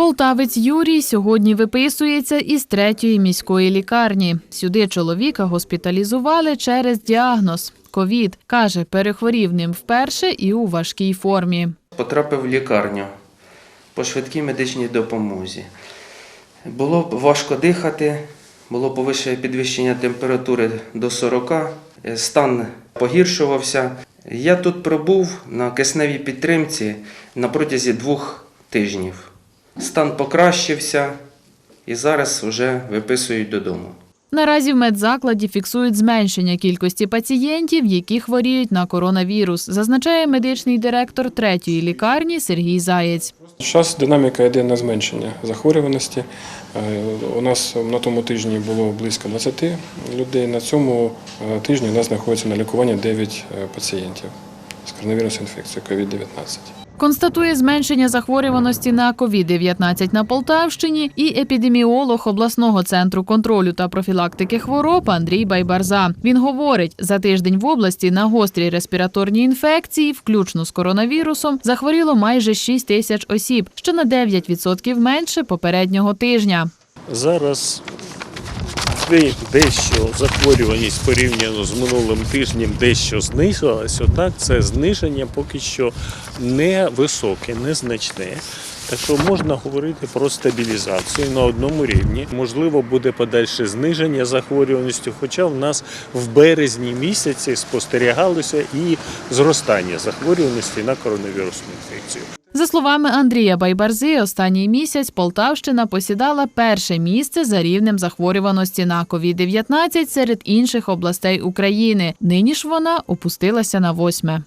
Полтавець Юрій сьогодні виписується із третьої міської лікарні. Сюди чоловіка госпіталізували через діагноз ковід. Каже, перехворів ним вперше і у важкій формі. Потрапив в лікарню по швидкій медичній допомозі. Було важко дихати, було повище підвищення температури до 40, е, стан погіршувався. Я тут пробув на кисневій підтримці на протязі двох тижнів. Стан покращився і зараз вже виписують додому. Наразі в медзакладі фіксують зменшення кількості пацієнтів, які хворіють на коронавірус, зазначає медичний директор третьої лікарні Сергій Заєць. Зараз динаміка йде на зменшення захворюваності. Е, У нас на тому тижні було близько 20 людей. На цьому е, тижні у нас знаходиться на лікуванні 9 е, пацієнтів з коронавірусною інфекцією COVID-19. Констатує зменшення захворюваності на COVID-19 на Полтавщині і епідеміолог обласного центру контролю та профілактики хвороб Андрій Байбарза. Він говорить, за тиждень в області на гострі респіраторні інфекції, включно з коронавірусом, захворіло майже 6 тисяч осіб, що на 9% менше попереднього тижня. Зараз де- дещо захворюваність порівняно з минулим тижнем дещо знизилась, однак це зниження поки що не високе, незначне. Так що можна говорити про стабілізацію на одному рівні. Можливо, буде подальше зниження захворюваності, хоча в нас в березні місяці спостерігалося і зростання захворюваності на коронавірусну інфекцію. За словами Андрія Байбарзи, останній місяць Полтавщина посідала перше місце за рівнем захворюваності на COVID-19 серед інших областей України. Нині ж вона опустилася на восьме.